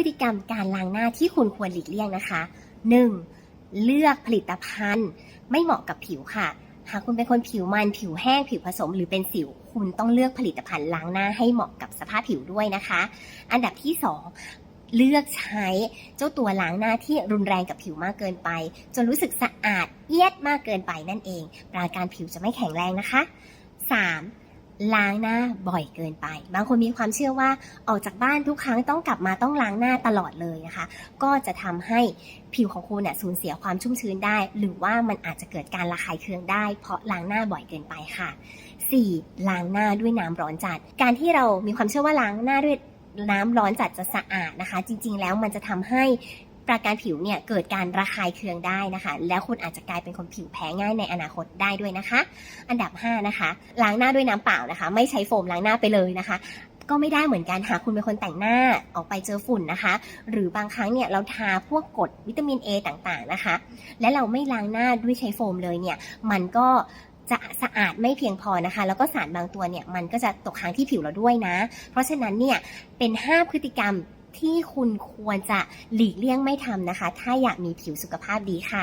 พฤติกรรมการล้างหน้าที่คุณควรหลีกเลี่ยงนะคะ 1. เลือกผลิตภัณฑ์ ไม่เหมาะกับผิวค่ะ หากคุณเป็นคนผิวมัน ผิวแห้ง ผิวผสม หรือเป็นสิว คุณต้องเลือกผลิตภัณฑ์ล้างหน้าให้เหมาะกับสภาพผิวด้วยนะคะ อันดับที่ 2เลือกใช้เจ้าตัวล้างหน้าที่รุนแรงกับผิวมากเกินไป จนรู้สึกสะอาดเอียดมากเกินไปนั่นเองปราการผิวจะไม่แข็งแรงนะคะ 3. ล้างหน้าบ่อยเกินไป บางคนมีความเชื่อว่าออกจากบ้านทุกครั้งต้องกลับมาต้องล้างหน้าตลอดเลยนะคะ ก็จะทำให้ผิวของคุณเนี่ยสูญเสียความชุ่มชื้นได้ หรือว่ามันอาจจะเกิดการระคายเคืองได้ เพราะล้างหน้าบ่อยเกินไปค่ะ 4. ล้างหน้าด้วยน้ำร้อนจัด การที่เรามีความเชื่อว่าล้างหน้าด้วยน้ำร้อนจัดจะสะอาดนะคะ จริงๆแล้วมันจะทำให้ ปราการผิวเนี่ยเกิดการระคายเคืองได้นะคะ แล้วคุณอาจจะกลายเป็นคนผิวแพ้ง่ายในอนาคตได้ด้วยนะคะ อันดับ 5 นะคะ ล้างหน้าด้วยน้ำเปล่านะคะ ไม่ใช้โฟมล้างหน้าไปเลยนะคะก็ไม่ได้เหมือนกันหากคุณเป็นคนแต่งหน้าออกไปเจอฝุ่นนะคะ หรือบางครั้งเนี่ยเราทาพวกกรดวิตามิน A ต่างๆนะคะ และเราไม่ล้างหน้าด้วยใช้โฟมเลยเนี่ย มันก็จะสะอาดไม่เพียงพอนะคะ แล้วก็สารบางตัวเนี่ยมันก็จะตกค้างที่ผิวเราด้วยนะ เพราะฉะนั้นเนี่ยเป็น 5 พฤติกรรม ที่คุณควรจะหลีกเลี่ยงไม่ทำนะคะ ถ้าอยากมีผิวสุขภาพดีค่ะ